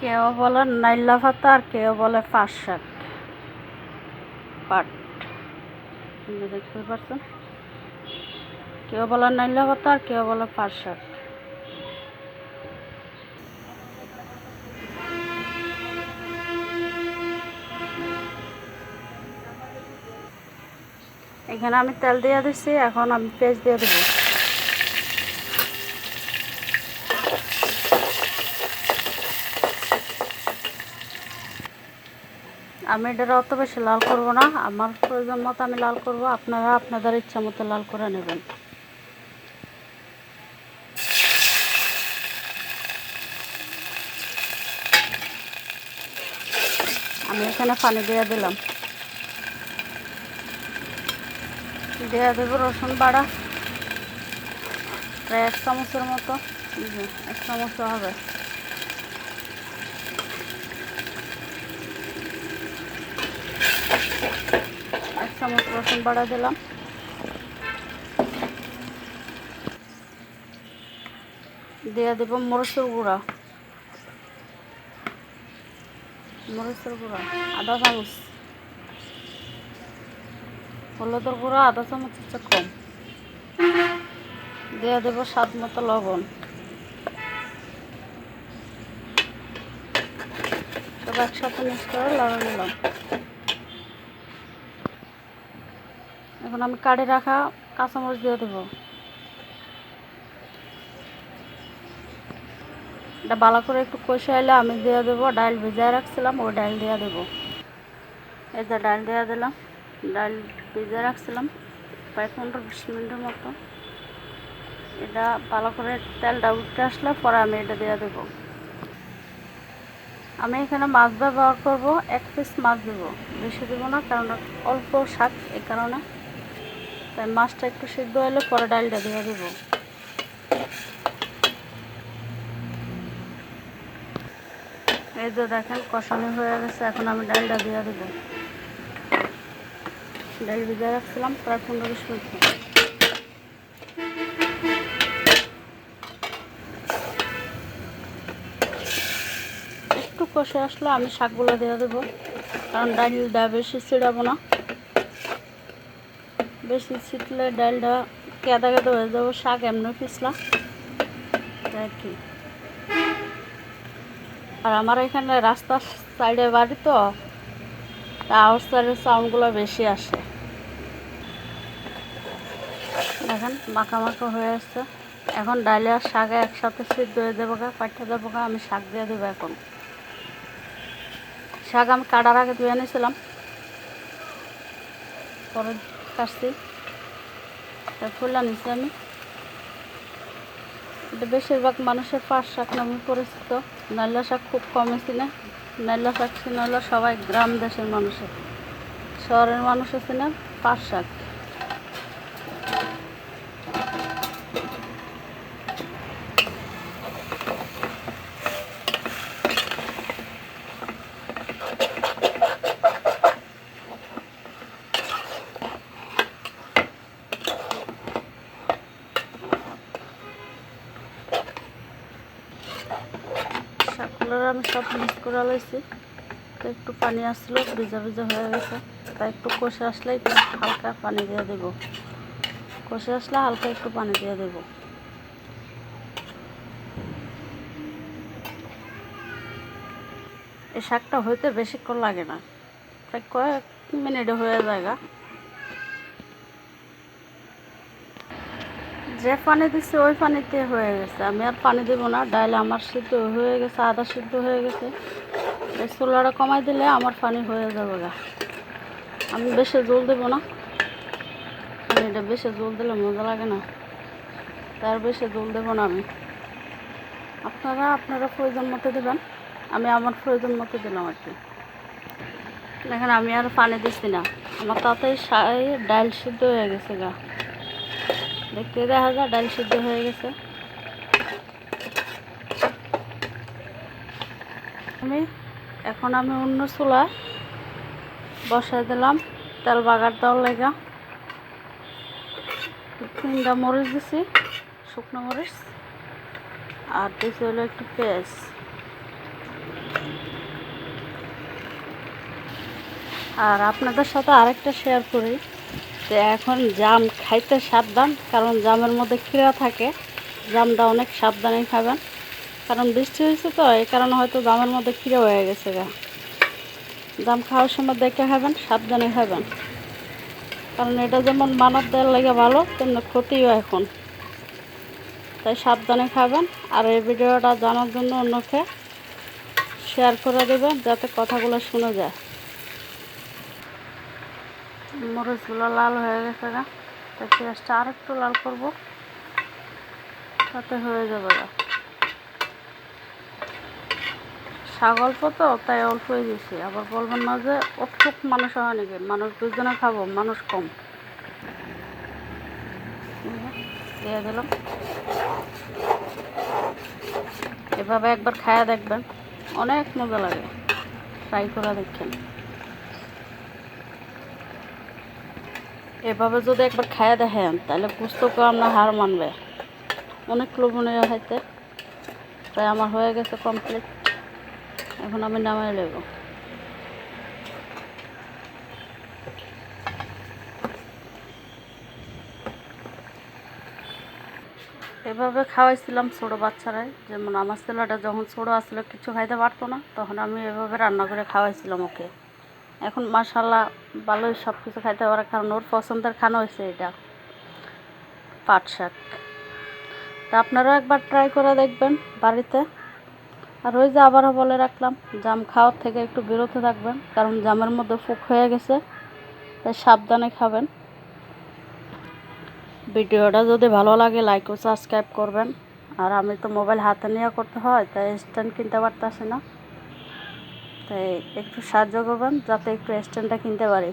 কেউ বলে নাইলা পাতা আর কেউ বলে পাট। শাক পাট দেখতে পাচ্ছেন কেউ বলে নাইলা পাতা আর কেউ বলে পাট শাক এখানে আমি তেল দিয়ে দিচ্ছি এখন আমি পেঁয়াজ দিয়ে দেবো। আমি এটা অত বেশি লাল করব না। আমার প্রয়োজন মতো আমি লাল করব। আপনারা আপনাদের ইচ্ছা মতো লাল করে নেবেন। আমি এখানে পানি দিয়ে দিলাম। দিয়ে দেবো রসুন বাড়া। প্রায় এক চামচের মতো। এক চামচ হবে এক চামচ রসুন বাড়া দিলাম। দিয়ে দেব মরিচের গুঁড়া। মরিচের গুঁড়া, আধা চামচ। হলুদের গুঁড়া, আধা চামচ হচ্ছে কম। দিয়ে দেবো স্বাদ মতো লবণ। সব একসাথে মিক্স করে লবণ এখন আমি কাড়ে রাখা কাঁচামরিচ দিয়ে দেবো। এটা ভালো করে একটু কষে এলে আমি দিয়ে দেবো ডাল ভিজায় রাখছিলাম, ওই ডাল দিয়ে দেবো। এই যে ডাল দিয়ে দিলাম ডাল ভিজে রাখছিলাম, প্রায় পনেরো বিশ মিনিটের মতো। এটা ভালো করে তেলটা উঠে আসলে পরে আমি এটা দিয়ে দেবো। আমি এখানে মাছ ব্যবহার করব, এক পিস মাছ দেবো। বেশি দেবো না, কারণ অল্প শাক এই কারণে। তাই মাছটা একটু সিদ্ধ হলে পরে ডালটা দিয়ে দেবো। এই যে দেখেন কষানো হয়ে গেছে, এখন আমি ডালটা দিয়ে দেবো। ডাল ভিজে রাখছিলাম, প্রায় পনেরো বিশ মিনিট। একটু কষে আসলে আমি শাকগুলো দিয়ে দেবো, কারণ ডালটা বেশি ছিড়াবো না। বেশি ছিটলে ডালটা কেদা কেদা হয়ে যাব, শাক এমনি পিছলা। তাই আর কি। আর আমার এখানে রাস্তার সাইডে বাড়ি তো, তা আউটসাইডের সাউন্ডগুলো বেশি আসে। দেখেন, মাখা মাখা হয়ে আসছে। এখন ডালে আর শাকে একসাথে সিদ্ধ হয়ে দেবো গা পাঠিয়ে দেবো গা, আমি শাক দিয়ে দেবো এখন। শাক আমি কাটার আগে ধুয়ে নিয়েছিলাম পরে কাটছি। তা ফুলা নিচ্ছি আমি। এটা বেশিরভাগ মানুষের পাট শাক নামে পরিচিত। নাল্লা শাক খুব কমে চিনে নাল্লা শাক চিনে হলো সবাই গ্রাম দেশের মানুষের। শহরের মানুষ আছে না পাট শাক শাকগুলো আমি সব মিক্স করে লাইছি। তো একটু পানি আসলো, ভিজা ভিজা হয়ে গেছে। তাই একটু কষে আসলে একটু হালকা পানি দিয়ে দেবো। কষে আসলে হালকা একটু পানি দিয়ে দেবো। এই শাকটা হইতে বেশিক্ষণ লাগে না। প্রায় কয়েক মিনিটে হয়ে যায় যে পানি দিচ্ছে ওই পানিতে হয়ে গেছে। আমি আর পানি দেবো না ডাল আমার সিদ্ধ হয়ে গেছে, আদা সিদ্ধ হয়ে গেছে। এই চুলাটা কমাই দিলে আমার পানি হয়ে যাবে গা। আমি বেশি জল দেবো না। এটা বেশি জল দিলে মজা লাগে না। তার বেশি জল দেবো না আমি। আপনারা আপনারা প্রয়োজন মতো দেবেন। আমি আমার প্রয়োজন মতো দিলাম আর কি। দেখেন, আমি আর পানি দিচ্ছি না। আমার তাতে ডাল সিদ্ধ হয়ে গেছে গা। দেখতে দেখা যায় ডাল সিদ্ধ হয়ে গেছে। আমি এখন আমি অন্য চুলা বসাই দিলাম তেল বাগার দেওয়ার লেগা। তিনটা মরিচ দিছি, শুকনো মরিচ, আর দিছি হলো একটু পেঁয়াজ। আর আপনাদের সাথে আরেকটা শেয়ার করি। যে এখন জাম খাইতে সাবধান, কারণ জামের মধ্যে খিরা থাকে। জামটা অনেক সাবধানে খাবেন। কারণ বৃষ্টি হয়েছে তো, এই কারণে হয়তো জামের মধ্যে খিরে হয়ে গেছে গা। জাম খাওয়ার সময় দেখে খাবেন, সাবধানে খাবেন। কারণ এটা যেমন মানব দেওয়ার লাগে ভালো, তেমনি ক্ষতিও এখন। তাই সাবধানে খাবেন। আর এই ভিডিওটা জানার জন্য অন্যকে শেয়ার করে দেবেন, যাতে কথাগুলো শুনে যায়। মরিচগুলো লাল হয়ে গেছে গা। তাই পেঁয়াজটা আর একটু লাল করব। তাতে হয়ে যাবে গা। শাক অল্প তো, তাই অল্পই দিয়েছি আবার বলবেন না যে অটুক মানুষ হয় নাকি? মানুষ দুজনে খাব, মানুষ কম। দিয়ে দিলাম। এভাবে একবার খায়া দেখবেন। অনেক মজা লাগে। ট্রাই করে দেখেন। এভাবে যদি একবার খায়া দেখেন, তাহলে পুস্তকও আপনার হার মানবে। অনেক লোভনীয় হইতে। তাই আমার হয়ে গেছে কমপ্লিট এখন আমি নামাই নেব এভাবে খাওয়াইছিলাম ছোটো বাচ্চারাই। যেমন আমার ছেলেটা যখন ছোটো আসলে, কিছু খাইতে পারতো না, তখন আমি এভাবে রান্না করে খাওয়াইছিলাম ওকে। এখন মাসাল্লাহ ভালোই সব কিছু খাইতে পারে কারণ ওর পছন্দের খানা হয়েছে এটা, পাট শাক। তা আপনারাও একবার ট্রাই করে দেখবেন বাড়িতে। আর ওই যে আবারও বলে রাখলাম, জাম খাওয়ার থেকে একটু বিরত থাকবেন, কারণ জামের মধ্যে ফুক হয়ে গেছে, তাই সাবধানে খাবেন। ভিডিওটা যদি ভালো লাগে লাইক ও সাবস্ক্রাইব করবেন। আর আমি তো মোবাইল হাতে নিয়ে করতে হয়, তাই স্ট্যান্ড কিনতে পারতেছি না। তাই একটু সাহায্য করবেন যাতে একটু স্ট্যান্ডটা কিনতে পারি।